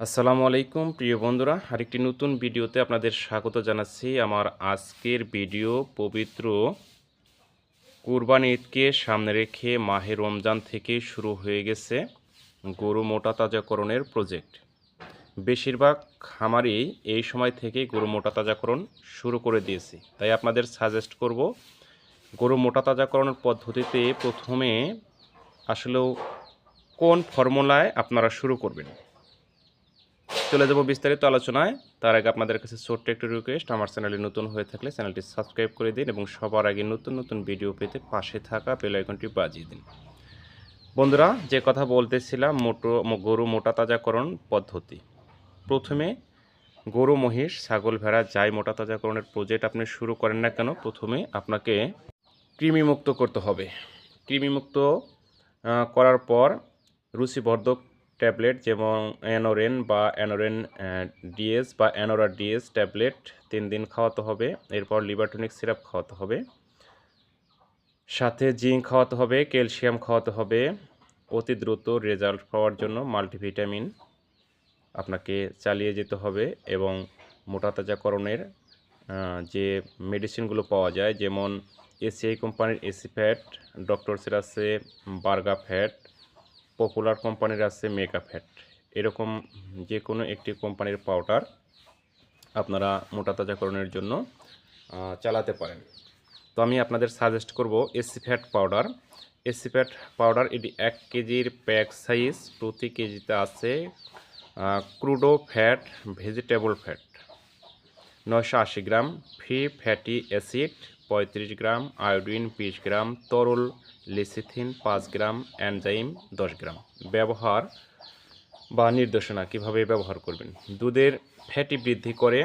আসসালামু আলাইকুম, প্রিয় বন্ধুরা। আরেকটি নতুন ভিডিওতে আপনাদের স্বাগত জানাচ্ছি। আমার আজকের ভিডিও পবিত্র কুরবান ঈদকে সামনে রেখে মাহে রমজান থেকে শুরু হয়ে গেছে গরু মোটা তাজাকরণের প্রজেক্ট। বেশিরভাগ খামারই এই সময় থেকে গরু মোটা তাজাকরণ শুরু করে দিয়েছে। তাই আপনাদের সাজেস্ট করব, গরু মোটা তাজাকরণের পদ্ধতিতে প্রথমে আসলেও কোন ফর্মুলায় আপনারা শুরু করবেন? চলে যাব বিস্তারিত আলোচনায়। তার আগে আপনাদের কাছে ছোট্ট একটু রিকোয়েস্ট আমার চ্যানেলে নতুন হয়ে থাকলে চ্যানেলটি সাবস্ক্রাইব করে দিন এবং সবার আগে নতুন নতুন ভিডিও পেতে পাশে থাকা বেল আইকনটি বাজিয়ে দিন। বন্ধুরা, যে কথা বলতেছিলাম, মোটো গরু মোটা তাজাকরণ পদ্ধতি। প্রথমে গরু, মহিষ, ছাগল, ভেড়া যাই মোটা তাজাকরণের প্রজেক্ট আপনি শুরু করেন না কেন, প্রথমে আপনাকে কৃমিমুক্ত করতে হবে। কৃমিমুক্ত করার পর রুচিবর্ধক ট্যাবলেট যেমন অ্যানোরেন বা অ্যানোরেন ডিএস বা অ্যানোরা ডিএস ট্যাবলেট তিন দিন খাওয়াতে হবে, এরপর লিভারটনিক সিরাপ খাওয়াতে হবে। সাথে জিঙ্ক খাওয়াতে হবে, ক্যালসিয়াম খাওয়াতে হবে, অতি দ্রুত রেজাল্ট পাওয়ার জন্য মাল্টিভিটামিন আপনাকে চালিয়ে যেতে হবে এবং মোটা তাজাকরণের যে মেডিসিনগুলো পাওয়া যায়, যেমন এসিআই কোম্পানির এসি ফ্যাট ডক্টরসের আছে বার্গা ফ্যাট পপুলার কোম্পানির আছে মেকা ফ্যাট এরকম যে কোনো একটি কোম্পানির পাউডার আপনারা মোটা তাজাকরণের জন্য চালাতে পারেন। তো আমি আপনাদের সাজেস্ট করব AC fat powder AC fat powder এটি এক কেজির প্যাক সাইজ প্রতি কেজিতে আছে ক্রুডো ফ্যাট ভেজিটেবল ফ্যাট নয়শো আশি গ্রাম ফ্রি ফ্যাটি অ্যাসিড, পঁয়ত্রিশ গ্রাম আয়োডিন, বিশ গ্রাম তরল লিসিথিন, পাঁচ গ্রাম অ্যানজাইম, দশ গ্রাম। ব্যবহার বা নির্দেশনা কীভাবে ব্যবহার করবেন? দুধের ফ্যাটি বৃদ্ধি করে,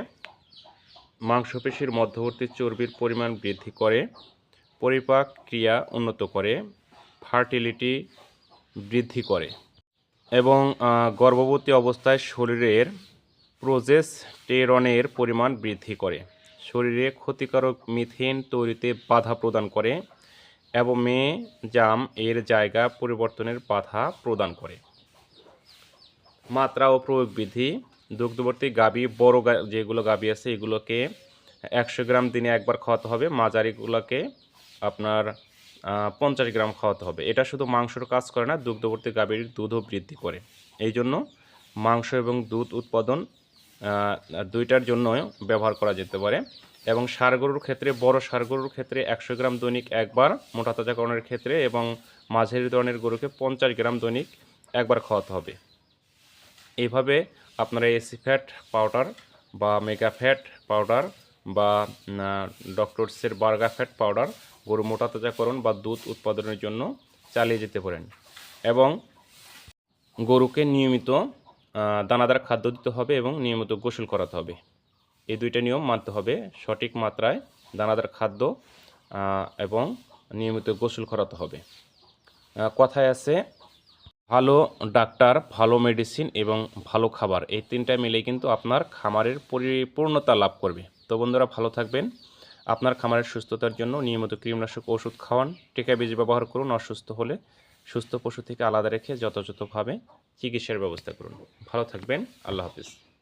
মাংসপেশির মধ্যবর্তী চর্বির পরিমাণ বৃদ্ধি করে, পরিপাক ক্রিয়া উন্নত করে, ফার্টিলিটি বৃদ্ধি করে এবং গর্ভবতী অবস্থায় শরীরের প্রোজেস্টেরনের পরিমাণ বৃদ্ধি করে। শরীরে ক্ষতিকারক মিথেন তৈরিতে বাধা প্রদান করে এবং মেয়ে জাম এর জায়গা পরিবর্তনের বাধা প্রদান করে। মাত্রা ও প্রয়োগ বিধি দুগ্ধবর্তী গাবি, বড় যেগুলো গাবি আছে, এগুলোকে একশো গ্রাম দিনে একবার খাওয়াতে হবে। মাঝারিগুলোকে আপনার পঞ্চাশ গ্রাম খাওয়াতে হবে। এটা শুধু মাংসর কাজ করে না, দুগ্ধবর্তী গাভীর দুধও বৃদ্ধি করে। এই জন্য মাংস এবং দুধ উৎপাদন দুইটার জন্য ব্যবহার করা যেতে পারে। এবং ষাঁড় গরুর ক্ষেত্রে, বড় ষাঁড় গরুর ক্ষেত্রে একশো গ্রাম দৈনিক একবার, মোটা তাজাকরণের ক্ষেত্রে এবং মাঝারি ধরনের গরুকে পঞ্চাশ গ্রাম দৈনিক একবার খাওয়াতে হবে। এইভাবে আপনারা এসি ফ্যাট পাউডার বা মেগা ফ্যাট পাউডার বা ডক্টরসের বার্গা ফ্যাট পাউডার গরু মোটা তাজাকরণ বা দুধ উৎপাদনের জন্য চালিয়ে যেতে পারেন। এবং গরুকে নিয়মিত দানাদার খাদ্য দিতে হবে এবং নিয়মিত গোসল করাতে হবে। এই দুইটা নিয়ম মানতে হবে। সঠিক মাত্রায় দানাদার খাদ্য এবং নিয়মিত গোসল করাতে হবে। কথায় আছে, ভালো ডাক্তার, ভালো মেডিসিন এবং ভালো খাবার। এই তিনটা মিলেই কিন্তু আপনার খামারের পরিপূর্ণতা লাভ করবে। তো বন্ধুরা, ভালো থাকবেন। আপনার খামারের সুস্থতার জন্য নিয়মিত কীটনাশক ওষুধ খাওয়ান। টিকা বীজ ব্যবহার করুন, অসুস্থ হলে সুস্থ পশু থেকে আলাদা রেখে যথাযথভাবে চিকিৎসার ব্যবস্থা করুন। ভালো থাকবেন। আল্লাহ হাফিজ।